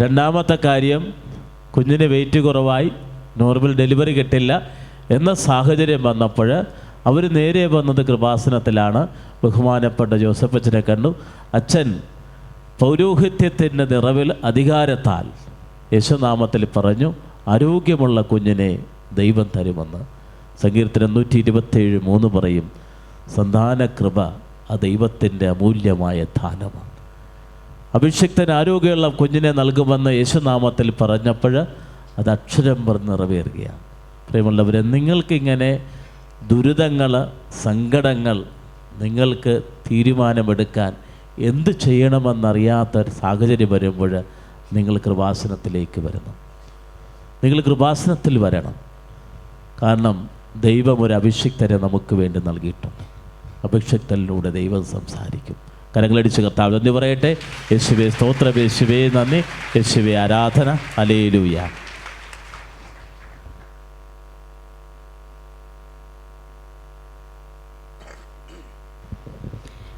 രണ്ടാമത്തെ കാര്യം കുഞ്ഞിന് വെയിറ്റ് കുറവായി നോർമൽ ഡെലിവറി കിട്ടില്ല എന്ന സാഹചര്യം വന്നപ്പോൾ അവർ നേരെ വന്നത് കൃപാസനത്തിലാണ്. ബഹുമാനപ്പെട്ട ജോസഫ് അച്ഛനെ കണ്ടു. അച്ഛൻ പൗരോഹിത്യത്തിന്റെ നിറവിൽ അധികാരത്താൽ യേശുനാമത്തിൽ പറഞ്ഞു ആരോഗ്യമുള്ള കുഞ്ഞിനെ ദൈവം തരുമെന്ന്. സങ്കീർത്തനം നൂറ്റി ഇരുപത്തേഴ് മൂന്ന് പറയും സന്താനകൃപ ആ ദൈവത്തിന്റെ അമൂല്യമായ ദാനമാണ് അഭിഷിക്തൻ ആരോഗ്യമുള്ള കുഞ്ഞിനെ നൽകുമെന്ന് യേശുനാമത്തിൽ പറഞ്ഞപ്പോൾ അത് അക്ഷരം പറഞ്ഞ് നിറവേറുകയാണ്. പ്രിയമുള്ളവരെ നിങ്ങൾക്കിങ്ങനെ ദുരിതങ്ങൾ സങ്കടങ്ങൾ നിങ്ങൾക്ക് തീരുമാനമെടുക്കാൻ എന്ത് ചെയ്യണമെന്നറിയാത്ത ഒരു സാഹചര്യം വരുമ്പോൾ നിങ്ങൾ കൃപാസനത്തിലേക്ക് വരുന്നു. നിങ്ങൾ കൃപാസനത്തിൽ വരണം. കാരണം ദൈവം ഒരു അഭിഷിക്തരെ നമുക്ക് വേണ്ടി നൽകിയിട്ടുണ്ട്. അഭിഷിക്തലിലൂടെ ദൈവം സംസാരിക്കും. കരങ്ങളടിച്ച് കർത്താവ് നന്ദി പറയട്ടെ. യേശുവെ സ്തോത്രം യശുവെ നന്ദി. യേശുവെ ആരാധന. അലേലൂയ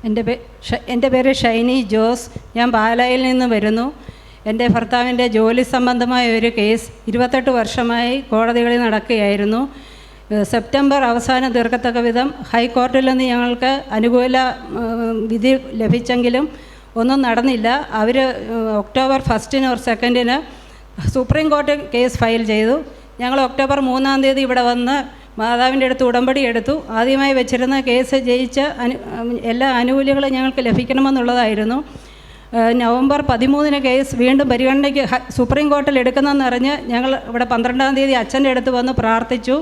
എന്റെ പേ എന്റെ പേര് ഷൈനി ജോസ്. ഞാൻ പാലായിൽ നിന്ന് വരുന്നു. എന്റെ ഭർത്താവിന്റെ ജോലി സംബന്ധമായ ഒരു കേസ് ഇരുപത്തെട്ട് വർഷമായി കോടതികളിൽ നടക്കുകയായിരുന്നു. സെപ്റ്റംബർ അവസാനം തീർക്കത്തക്ക വിധം ഹൈക്കോർട്ടിൽ നിന്ന് ഞങ്ങൾക്ക് അനുകൂല വിധി ലഭിച്ചെങ്കിലും ഒന്നും നടന്നില്ല. അവർ ഒക്ടോബർ ഫസ്റ്റിന് ഒരു സെക്കൻഡിന് സുപ്രീം കോർട്ട് കേസ് ഫയൽ ചെയ്തു. ഞങ്ങൾ ഒക്ടോബർ മൂന്നാം തീയതി ഇവിടെ വന്ന് മാതാവിന്റെ അടുത്ത് ഉടമ്പടി എടുത്തു. ആദ്യമായി വെച്ചിരുന്ന കേസ് ജയിച്ച അനു എല്ലാ ആനുകൂല്യങ്ങളും ഞങ്ങൾക്ക് ലഭിക്കണമെന്നുള്ളതായിരുന്നു. നവംബർ പതിമൂന്നിന് കേസ് വീണ്ടും പരിഗണനയ്ക്ക് സുപ്രീം കോർട്ടിൽ എടുക്കുന്നതെന്നറിഞ്ഞ് ഞങ്ങൾ ഇവിടെ പന്ത്രണ്ടാം തീയതി അച്ഛന്റെ അടുത്ത് വന്ന് പ്രാർത്ഥിച്ചു.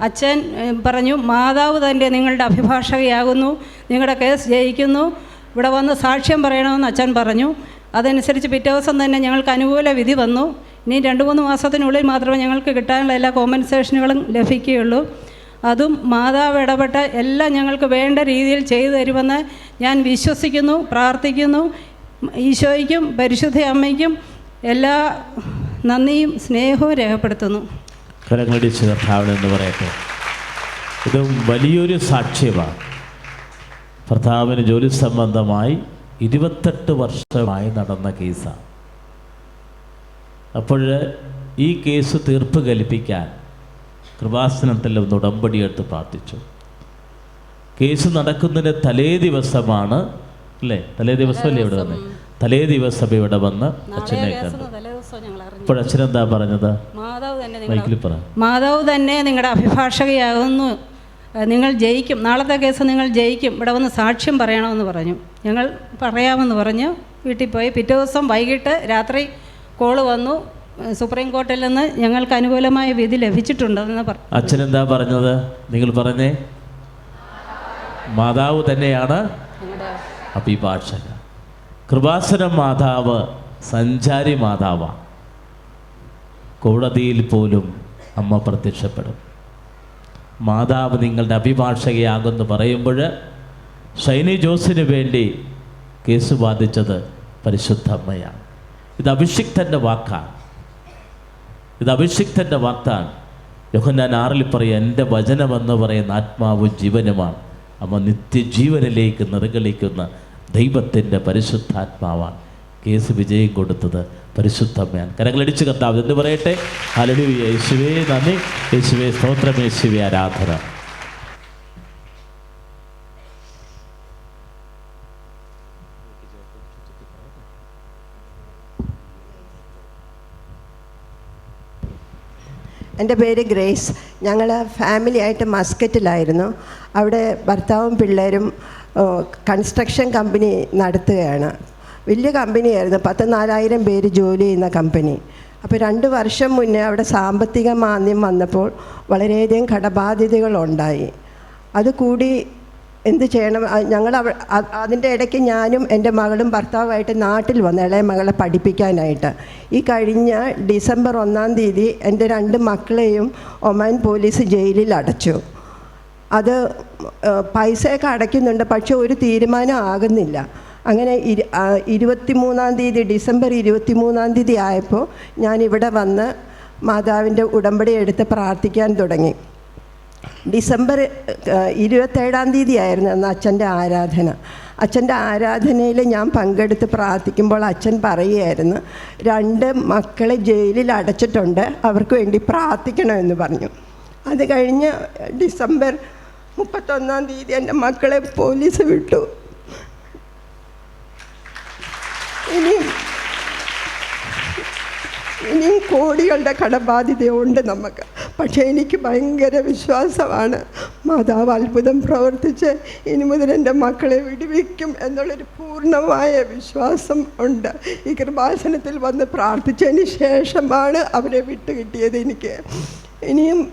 അച്ഛൻ പറഞ്ഞു മാതാവ് തന്നെ നിങ്ങളുടെ അഭിഭാഷകയാകുന്നു നിങ്ങളുടെ കേസ് ജയിക്കുന്നു ഇവിടെ വന്ന് സാക്ഷ്യം പറയണമെന്ന് അച്ഛൻ പറഞ്ഞു. അതനുസരിച്ച് പിറ്റേ ദിവസം തന്നെ ഞങ്ങൾക്ക് അനുകൂല വിധി വന്നു. ഇനി രണ്ട് മൂന്ന് മാസത്തിനുള്ളിൽ മാത്രമേ ഞങ്ങൾക്ക് കിട്ടാനുള്ള എല്ലാ കോമ്പൻസേഷനുകളും ലഭിക്കുകയുള്ളൂ. അതും മാതാവ് ഇടപെട്ട് എല്ലാം ഞങ്ങൾക്ക് വേണ്ട രീതിയിൽ ചെയ്തു തരുമെന്ന് ഞാൻ വിശ്വസിക്കുന്നു പ്രാർത്ഥിക്കുന്നു. ഈശോയ്ക്കും പരിശുദ്ധ അമ്മയ്ക്കും എല്ലാ നന്ദിയും സ്നേഹവും രേഖപ്പെടുത്തുന്നു. കരങ്ങളടിച്ച് കർത്താവിനെന്ന് പറയട്ടെ. ഇതും വലിയൊരു സാക്ഷ്യമാണ്. ഭർത്താവിന് ജോലി സംബന്ധമായി ഇരുപത്തെട്ട് വർഷമായി നടന്ന കേസാണ്. അപ്പോൾ ഈ കേസ് തീർപ്പ് കൽപ്പിക്കാൻ കൃപാസനത്തിൽ ഒന്ന് ഉടമ്പടിയെടുത്ത് പ്രാർത്ഥിച്ചു. കേസ് നടക്കുന്നതിന്റെ തലേ ദിവസമാണ് അല്ലേ? തലേ ദിവസമല്ലേ ഇവിടെ വന്ന്? തലേ ദിവസം ഇവിടെ വന്ന് അച്ഛനെ കണ്ടു. ഇപ്പോൾ അച്ഛനെന്താ പറഞ്ഞത്? മാതാവ് പറ. മാതാവ് തന്നെ നിങ്ങളുടെ അഭിഭാഷകയാകുന്നു. നിങ്ങൾ ജയിക്കും. നാളത്തെ കേസ് നിങ്ങൾ ജയിക്കും. ഇവിടെ വന്ന് സാക്ഷ്യം പറയണമെന്ന് പറഞ്ഞു. ഞങ്ങൾ പറയാമെന്ന് പറഞ്ഞു. വീട്ടിൽ പോയി പിറ്റേ ദിവസം വൈകിട്ട് രാത്രി കോൾ വന്നു. സുപ്രീം കോർട്ടിൽ നിന്ന് ഞങ്ങൾക്ക് അനുകൂലമായ വിധി ലഭിച്ചിട്ടുണ്ടെന്ന് പറഞ്ഞു അച്ഛൻ എന്താ പറഞ്ഞത്? നിങ്ങൾ പറഞ്ഞേ. മാതാവ് തന്നെയാണ് അഭിഭാഷക കൃപാസനം മാതാവ് സഞ്ചാരി മാതാവാണ് കോടതിയിൽ പോലും അമ്മ പ്രത്യക്ഷപ്പെടും. മാതാവ് നിങ്ങളുടെ അഭിഭാഷകയാകുമെന്ന് പറയുമ്പോൾ ഷൈനി ജോസിന് വേണ്ടി കേസ് ബാധിച്ചത് പരിശുദ്ധ അമ്മയാണ് ഇത് അഭിഷിക്തന്റെ വാക്കാണ്. ഇത് അഭിഷിക്തന്റെ വാക്കാണ്. യോഹന്നാൻ ആറിൽ പറയും എന്റെ വചനമെന്ന് പറയുന്ന ആത്മാവും ജീവനുമാണ്. അമ്മ നിത്യജീവനിലേക്ക് നിറകളിക്കുന്ന ദൈവത്തിന്റെ പരിശുദ്ധാത്മാവാണ്. കേസ് വിജയം കൊടുത്തത് പരിശുദ്ധമ്മയാണ്. കരങ്ങളടിച്ച് കത്താവ് എന്ന് പറയട്ടെ? ഹലലു യേശുവേ നന്ദി. യേശുവേ സ്തോത്രം. യേശുവേ ആരാധന. എന്റെ പേര് ഗ്രേസ്. ഞങ്ങൾ ഫാമിലി ആയിട്ട് മസ്കറ്റിലായിരുന്നു. അവിടെ ഭർത്താവും പിള്ളേരും കൺസ്ട്രക്ഷൻ കമ്പനി നടത്തുകയാണ്. വലിയ കമ്പനിയായിരുന്നു പത്ത് നാലായിരം പേര് ജോലി ചെയ്യുന്ന കമ്പനി അപ്പോൾ രണ്ട് വർഷം മുന്നേ അവിടെ സാമ്പത്തിക മാന്ദ്യം വന്നപ്പോൾ വളരെയധികം കടബാധ്യതകളുണ്ടായി അത് കൂടി എന്ത് ചെയ്യണം? ഞങ്ങൾ അതിന്റെ ഇടയ്ക്ക് ഞാനും എന്റെ മകളും ഭർത്താവുമായിട്ട് നാട്ടിൽ വന്നു ഇളയ മകളെ പഠിപ്പിക്കാനായിട്ട്. ഈ കഴിഞ്ഞ ഡിസംബർ ഒന്നാം തീയതി എന്റെ രണ്ട് മക്കളെയും ഒമാൻ പോലീസ് ജയിലിൽ അടച്ചു. അത് പൈസയൊക്കെ അടയ്ക്കുന്നുണ്ട് പക്ഷെ ഒരു തീരുമാനം ആകുന്നില്ല. അങ്ങനെ ഇരു ഇരുപത്തിമൂന്നാം തീയതി ഡിസംബർ ഇരുപത്തിമൂന്നാം തീയതി ആയപ്പോൾ ഞാൻ ഇവിടെ വന്ന് മാതാവിന്റെ ഉടമ്പടി എടുത്ത് പ്രാർത്ഥിക്കാൻ തുടങ്ങി. ഡിസംബർ ഇരുപത്തേഴാം തീയതി ആയിരുന്നു അന്ന് അച്ഛന്റെ ആരാധന. അച്ഛന്റെ ആരാധനയിൽ ഞാൻ പങ്കെടുത്ത് പ്രാർത്ഥിക്കുമ്പോൾ അച്ഛൻ പറയുമായിരുന്നു രണ്ട് മക്കളെ ജയിലിൽ അടച്ചിട്ടുണ്ട് അവർക്ക് വേണ്ടി പ്രാർത്ഥിക്കണമെന്ന് പറഞ്ഞു. അത് കഴിഞ്ഞ് ഡിസംബർ മുപ്പത്തൊന്നാം തീയതി എന്റെ മക്കളെ പോലീസ് വിട്ടു. ഇനി ഇനിയും കോടികളുടെ കടബാധ്യതയുണ്ട് നമുക്ക്. പക്ഷേ എനിക്ക് ഭയങ്കര വിശ്വാസമാണ്. മാതാവ് അത്ഭുതം പ്രവർത്തിച്ച് ഇനി മുതൽ എന്റെ മക്കളെ വിടുവിക്കും എന്നുള്ളൊരു പൂർണമായ വിശ്വാസം ഉണ്ട്. ഈ കൃപാസനത്തിൽ വന്ന് പ്രാർത്ഥിച്ചതിന് ശേഷമാണ് അവരെ വിട്ടുകിട്ടിയത് എനിക്ക്. ഇനിയും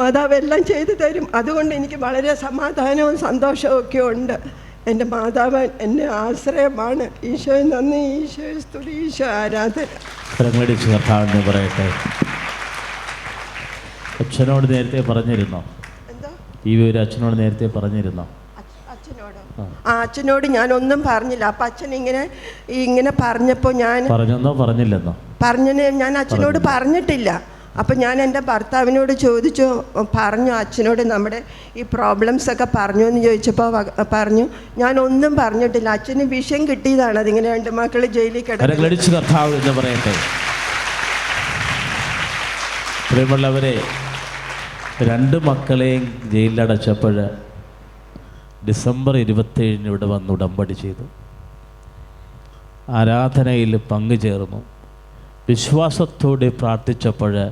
മാതാവ് എല്ലാം ചെയ്തു തരും. അതുകൊണ്ട് എനിക്ക് വളരെ സമാധാനവും സന്തോഷവും ഒക്കെ ഉണ്ട്. എന്റെ മാതാവ് എന്റെ ആശ്രയമാണ്. ഈശോ നന്ദി. ഈശോ സ്തുതി. ഈശോ ആരാധന. പറയട്ടെ. അച്ഛനോട് നേരത്തെ പറഞ്ഞിരുന്നോ? ഈ വിവരം അച്ഛനോട് നേരത്തെ പറഞ്ഞിരുന്നോ? അച്ഛനോട്? ആ. അച്ഛനോട് ഞാൻ ഒന്നും പറഞ്ഞില്ല. അപ്പൊ അച്ഛൻ ഇങ്ങനെ ഇങ്ങനെ പറഞ്ഞപ്പോ ഞാൻ പറഞ്ഞെന്നോ പറഞ്ഞില്ലെന്നോ? പറഞ്ഞേ ഞാൻ അച്ഛനോട് പറഞ്ഞിട്ടില്ല. അപ്പം ഞാൻ എന്റെ ഭർത്താവിനോട് ചോദിച്ചു പറഞ്ഞു അച്ഛനോട് നമ്മുടെ ഈ പ്രോബ്ലംസ് ഒക്കെ പറഞ്ഞു എന്ന് ചോദിച്ചപ്പോൾ പറഞ്ഞു ഞാൻ ഒന്നും പറഞ്ഞിട്ടില്ല. അച്ഛന് വിഷയം കിട്ടിയതാണ്. അതിങ്ങനെ രണ്ട് മക്കൾ ജയിലിൽ കിടക്കുന്നത് പറയട്ടെ. പ്രിയമുള്ളവരെ രണ്ട് മക്കളെയും ജയിലിലടച്ചപ്പോൾ ഡിസംബർ ഇരുപത്തേഴിന് ഇവിടെ വന്ന് ഉടമ്പടി ചെയ്തു. ആരാധനയിൽ പങ്കുചേർന്നു. വിശ്വാസത്തോടെ പ്രാർത്ഥിച്ചപ്പോൾ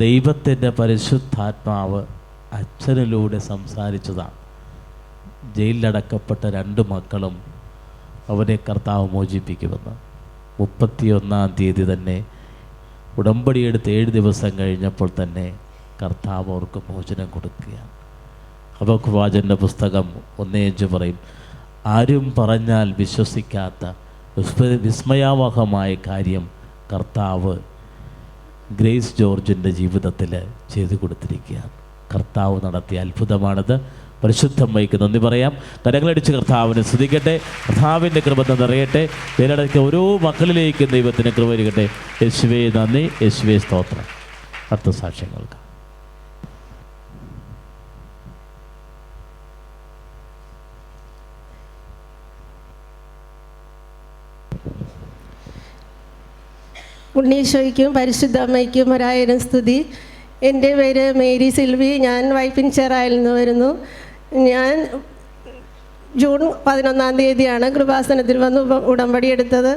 ദൈവത്തിന്റെ പരിശുദ്ധാത്മാവ് അച്ഛനിലൂടെ സംസാരിച്ചതാണ്. ജയിലിലടക്കപ്പെട്ട രണ്ട് മക്കളും അവനെ കർത്താവ് മോചിപ്പിക്കുമെന്ന്. മുപ്പത്തിയൊന്നാം തീയതി തന്നെ ഉടമ്പടിയെടുത്ത് ഏഴ് ദിവസം കഴിഞ്ഞപ്പോൾ തന്നെ കർത്താവ് അവർക്ക് മോചനം കൊടുക്കുകയാണ്. അബക്വാചന്റെ പുസ്തകം പുസ്തകം ഒന്നേഞ്ച് പറയും ആരും പറഞ്ഞാൽ വിശ്വസിക്കാത്ത വിസ്മയ വിസ്മയാവഹമായ കാര്യം കർത്താവ് ഗ്രേസ് ജോർജിന്റെ ജീവിതത്തിൽ ചെയ്തു കൊടുത്തിരിക്കുകയാണ്. കർത്താവ് നടത്തിയ അത്ഭുതമാണത്. പരിശുദ്ധമ്മയ്ക്ക് നന്ദി പറയാം. കരങ്ങളടിച്ച് കർത്താവിനെ സ്തുതിക്കട്ടെ. കർത്താവിന്റെ കൃപ നിറയട്ടെ. പേരടക്കിയ ഓരോ മക്കളിലേക്കും ദൈവത്തിന് കൃപ ഇരിക്കട്ടെ യേശുവേ നന്ദി. യേശുവേ സ്തോത്രം. അർത്ഥസാക്ഷ്യങ്ങൾക്ക് ഉണ്ണീശോയ്ക്കും പരിശുദ്ധ അമ്മയ്ക്കും ഒരായിരം സ്തുതി. എന്റെ പേര് മേരി സിൽവി. ഞാൻ വൈപ്പിൻ ചെറായിൽ നിന്ന് വരുന്നു. ഞാൻ ജൂൺ പതിനൊന്നാം തീയതിയാണ് കൃപാസനത്തിൽ വന്ന് ഉടമ്പടി എടുത്തത്.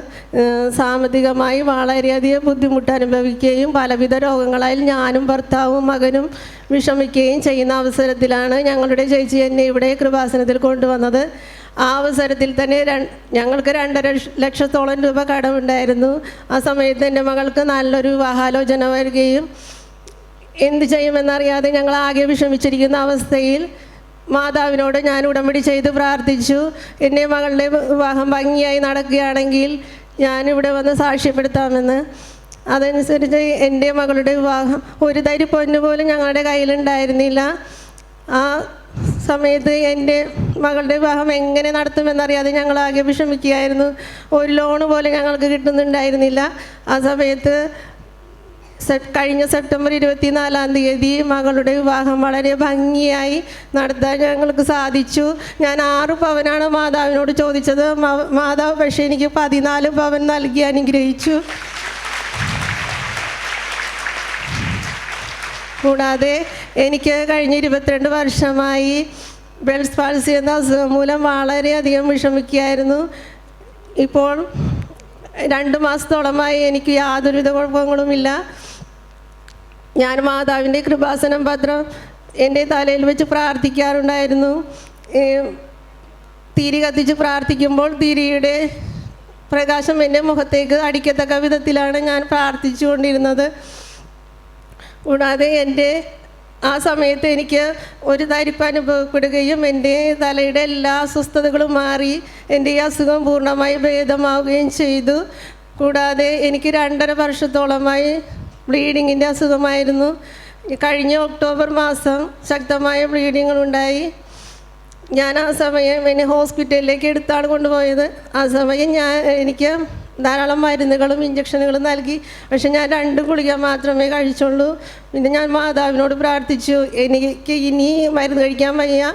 സാമ്പത്തികമായി വളരെയധികം ബുദ്ധിമുട്ട് അനുഭവിക്കുകയും പലവിധ രോഗങ്ങളായി ഞാനും ഭർത്താവും മകനും വിഷമിക്കുകയും ചെയ്യുന്ന അവസരത്തിലാണ് ഞങ്ങളുടെ ചേച്ചി എന്നെ ഇവിടെ കൃപാസനത്തിൽ കൊണ്ടുവന്നത്. ആ അവസരത്തിൽ തന്നെ ഞങ്ങൾക്ക് രണ്ടര ലക്ഷത്തോളം രൂപ കടമുണ്ടായിരുന്നു. ആ സമയത്ത് എന്റെ മകൾക്ക് നല്ലൊരു വിവാഹാലോചന വരികയും എന്ത് ചെയ്യുമെന്നറിയാതെ ഞങ്ങൾ ആകെ വിഷമിച്ചിരിക്കുന്ന അവസ്ഥയിൽ മാതാവിനോട് ഞാൻ ഉടമ്പടി ചെയ്ത് പ്രാർത്ഥിച്ചു. എന്റെ മകളുടെ വിവാഹം ഭംഗിയായി നടക്കുകയാണെങ്കിൽ ഞാനിവിടെ വന്ന് സാക്ഷ്യപ്പെടുത്താമെന്ന്. അതനുസരിച്ച് എന്റെ മകളുടെ വിവാഹം ഒരു തരി പൊന്നു പോലും ഞങ്ങളുടെ കയ്യിലുണ്ടായിരുന്നില്ല. ആ സമയത്ത് എന്റെ മകളുടെ വിവാഹം എങ്ങനെ നടത്തുമെന്നറിയാതെ ഞങ്ങൾ ആകെ വിഷമിക്കുകയായിരുന്നു. ഒരു ലോണ് പോലെ ഞങ്ങൾക്ക് കിട്ടുന്നുണ്ടായിരുന്നില്ല. ആ സമയത്ത് കഴിഞ്ഞ സെപ്റ്റംബർ ഇരുപത്തിനാലാം തീയതി മകളുടെ വിവാഹം വളരെ ഭംഗിയായി നടത്താൻ ഞങ്ങൾക്ക് സാധിച്ചു. ഞാൻ ആറ് പവനാണ് മാതാവിനോട് ചോദിച്ചത്. മാതാവ് പക്ഷേ എനിക്ക് പതിനാല് പവൻ നൽകി അനുഗ്രഹിച്ചു. കൂടാതെ എനിക്ക് കഴിഞ്ഞ ഇരുപത്തിരണ്ട് വർഷമായി ബെൽസ് പാൾസി എന്ന അസുഖം മൂലം വളരെയധികം വിഷമിക്കുകയായിരുന്നു. ഇപ്പോൾ രണ്ട് മാസത്തോളമായി എനിക്ക് യാതൊരുവിധ കുഴപ്പങ്ങളുമില്ല ഞാൻ മാതാവിന്റെ കൃപാസനം പത്രം എന്റെ തലയിൽ വെച്ച് പ്രാർത്ഥിക്കാറുണ്ടായിരുന്നു. തിരി കത്തിച്ച് പ്രാർത്ഥിക്കുമ്പോൾ തിരിയുടെ പ്രകാശം എന്റെ മുഖത്തേക്ക് അടിക്കത്തക്ക വിധത്തിലാണ് ഞാൻ പ്രാർത്ഥിച്ചുകൊണ്ടിരുന്നത്. കൂടാതെ എന്റെ ആ സമയത്ത് എനിക്ക് ഒരു തരിപ്പ് അനുഭവപ്പെടുകയും എന്റെ തലയുടെ എല്ലാ അസ്വസ്ഥതകളും മാറി എന്റെ ഈ അസുഖം പൂർണമായി ഭേദമാവുകയും ചെയ്തു. കൂടാതെ എനിക്ക് രണ്ടര വർഷത്തോളമായി ബ്ലീഡിങ്ങിന്റെ അസുഖമായിരുന്നു. കഴിഞ്ഞ ഒക്ടോബർ മാസം ശക്തമായ ബ്ലീഡിങ്ങുണ്ടായി. ഞാൻ ആ സമയം എന്നെ ഹോസ്പിറ്റലിലേക്ക് എടുത്താണ് കൊണ്ടുപോയത്. ആ സമയം ഞാൻ എനിക്ക് ധാരാളം മരുന്നുകളും ഇഞ്ചക്ഷനുകളും നൽകി. പക്ഷെ ഞാൻ രണ്ട് ഗുളിക മാത്രമേ കഴിച്ചുള്ളൂ. പിന്നെ ഞാൻ മാതാവിനോട് പ്രാർത്ഥിച്ചു എനിക്ക് ഇനി മരുന്ന് കഴിക്കാൻ വയ്യ.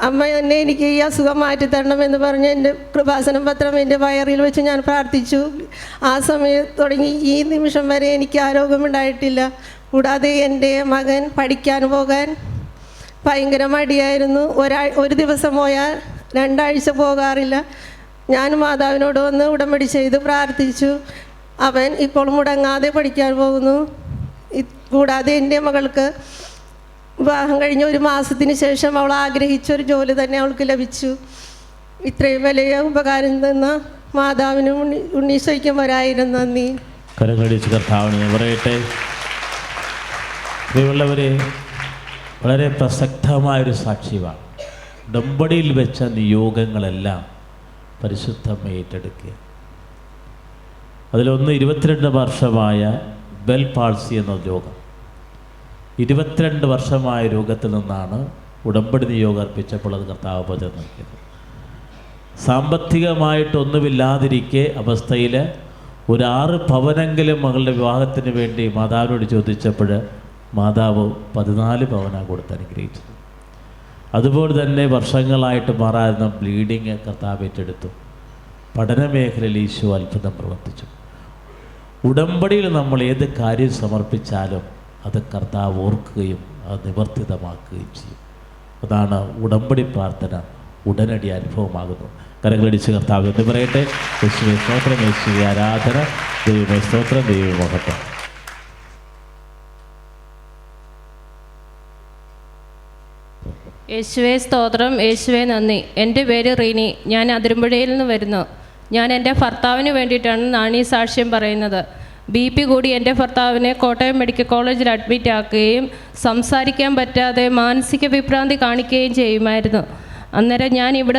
അമ്മ എന്നെ എനിക്ക് ഈ അസുഖം മാറ്റിത്തരണം എന്ന് പറഞ്ഞ് എന്റെ കൃപാസനം പത്രം എന്റെ വയറിൽ വെച്ച് ഞാൻ പ്രാർത്ഥിച്ചു. ആ സമയം തുടങ്ങി. ഈ നിമിഷം വരെ എനിക്ക് ആരോഗ്യമുണ്ടായിട്ടില്ല കൂടാതെ എന്റെ മകൻ പഠിക്കാൻ പോകാൻ ഭയങ്കര മടിയായിരുന്നു. ഒരാ ഒരു ദിവസം പോയാൽ രണ്ടാഴ്ച പോകാറില്ല. ഞാൻ മാതാവിനോട് വന്ന് ഉടമ്പടി ചെയ്ത് പ്രാർത്ഥിച്ചു. അവൻ ഇപ്പോൾ മുടങ്ങാതെ പഠിക്കാൻ പോകുന്നു. കൂടാതെ എന്റെ മകൾക്ക് വിവാഹം കഴിഞ്ഞ ഒരു മാസത്തിന് ശേഷം അവൾ ആഗ്രഹിച്ച ഒരു ജോലി തന്നെ അവൾക്ക് ലഭിച്ചു. ഇത്രയും വലിയ ഉപകാരം തന്ന മാതാവിനും ഉണ്ണി ഉണ്ണീശോയ്ക്കും വരായിരുന്നു നന്ദി. കരകടിച്ച് കർത്താവിനെ പറയട്ടെ പ്രിയമുള്ളവരെ വളരെ പ്രസക്തമായൊരു സാക്ഷ്യമാണ് ഡമ്പടിയിൽ വെച്ച നിയോഗങ്ങളെല്ലാം പരിശുദ്ധം ഏറ്റെടുക്കുക അതിലൊന്ന് ഇരുപത്തിരണ്ട് വർഷമായ ബെൽ പാൾസി എന്ന രോഗം. ഇരുപത്തിരണ്ട് വർഷമായ രോഗത്തിൽ നിന്നാണ് ഉടമ്പടി നിയോഗം അർപ്പിച്ചപ്പോൾ അത് കർത്താവ് പകർന്നു നൽകിയത്. സാമ്പത്തികമായിട്ടൊന്നുമില്ലാതിരിക്കെ അവസ്ഥയിൽ ഒരാറ് പവനെങ്കിലും മകളുടെ വിവാഹത്തിന് വേണ്ടി മാതാവിനോട് ചോദിച്ചപ്പോൾ മാതാവ് പതിനാല് പവനാണ് കൊടുത്ത് അനുഗ്രഹിച്ചത്. അതുപോലെ തന്നെ വർഷങ്ങളായിട്ട് മാറാതിരുന്ന ബ്ലീഡിങ് കർത്താവ് ഏറ്റെടുത്തു. പഠന മേഖലയിൽ ഈശോ അത്ഭുതം പ്രവർത്തിച്ചു. ഉടമ്പടിയിൽ നമ്മൾ ഏത് കാര്യം സമർപ്പിച്ചാലും അത് കർത്താവ് ഓർക്കുകയും അത് നിവർത്തിതമാക്കുകയും ചെയ്യും. അതാണ് ഉടമ്പടി പ്രാർത്ഥന ഉടനടി അനുഭവമാകുന്നു. കരങ്ങളടിച്ച് കർത്താവ് എന്ന് പറയട്ടെ. യേശുവെ സ്തോത്രം യേശുവെ ആരാധന. ദൈവമേ സ്തോത്രം ദൈവ യേശുവെ സ്തോത്രം. യേശുവെ നന്ദി. എന്റെ പേര് റീനി. ഞാൻ അതിരമ്പുഴയിൽ നിന്ന് വരുന്നു. ഞാൻ എന്റെ ഭർത്താവിന് വേണ്ടിയിട്ടാണ് നാണി സാക്ഷ്യം പറയുന്നത്. ബി പി കൂടി എന്റെ ഭർത്താവിനെ കോട്ടയം മെഡിക്കൽ കോളേജിൽ അഡ്മിറ്റ് ആക്കുകയും സംസാരിക്കാൻ പറ്റാതെ മാനസിക വിഭ്രാന്തി കാണിക്കുകയും ചെയ്യുമായിരുന്നു. അന്നേരം ഞാൻ ഇവിടെ